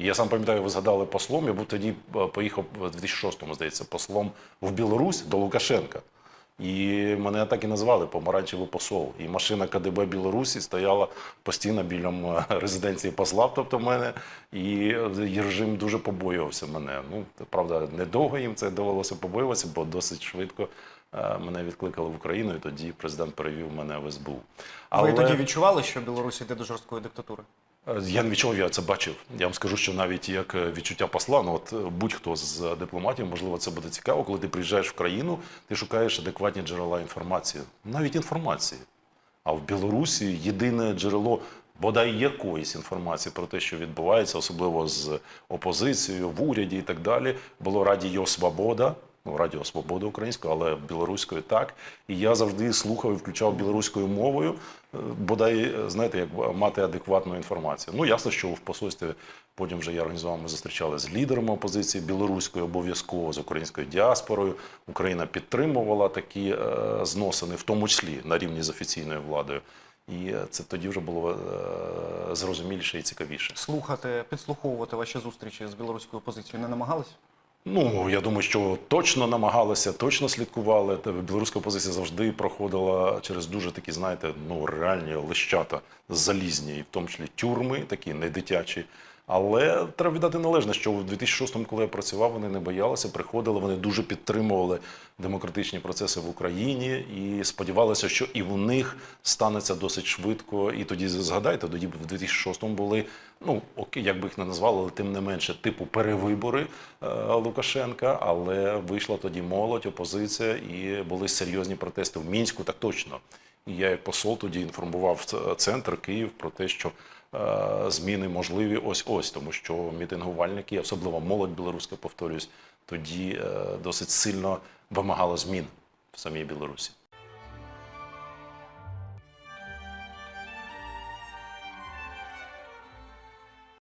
І я сам пам'ятаю, ви згадали послом. Я був тоді е, поїхав в 2006-му, здається, послом в Білорусь до Лукашенка. І мене так і назвали помаранчевий посол. І машина КДБ Білорусі стояла постійно біля резиденції посла, тобто мене, і е, режим дуже побоювався мене. Ну, правда, недовго їм це довелося побоюватися, бо досить швидко е, мене відкликали в Україну, і тоді президент перевів мене в СБУ. Ви тоді відчували, що Білорусь йде до жорсткої диктатури? Е, Я не відчув, я це бачив. Я вам скажу, що навіть як е, відчуття посла, ну от е, будь-хто з дипломатів, можливо, це буде цікаво, коли ти приїжджаєш в країну, ти шукаєш адекватні джерела інформації, навіть інформації. А в Білорусі єдине джерело бодай якоїсь інформації про те, що відбувається, особливо з опозицією в уряді і так далі, було Радіо Свобода. Ну, Радіо Свобода українською, але білоруською так. І я завжди слухав і включав білоруською мовою, е, бодай, е, знаєте, як мати адекватну інформацію. Ну, ясно, що в посольстві потім вже я організував, ми зустрічали з лідерами опозиції білоруської обов'язково з українською діаспорою. Україна підтримувала такі е, зносини, в тому числі на рівні з офіційною владою. І це тоді вже було зрозуміліше і цікавіше. Слухати, підслуховувати ваші зустрічі з білоруською опозицією не намагались? Ну, я думаю, що точно намагалися, точно слідкували. Білоруська опозиція завжди проходила через дуже такі, знаєте, ну реальні лищата залізні, в тому числі тюрми, такі не. Але треба віддати належне, що в 2006-му, коли я працював, вони не боялися, приходили, вони дуже підтримували демократичні процеси в Україні і сподівалися, що і в них станеться досить швидко. І тоді згадайте, тоді в 2006-му були, ну окей, як би їх не назвали, але тим не менше, типу перевибори е, Лукашенка. Але вийшла тоді молодь, опозиція, і були серйозні протести в мінську, так точно. І я, як посол, тоді інформував центр Київ про те, що зміни можливі ось ось, тому що мітингувальники, особливо молодь білоруська, повторюсь, тоді е, досить сильно вимагала змін в самій Білорусі.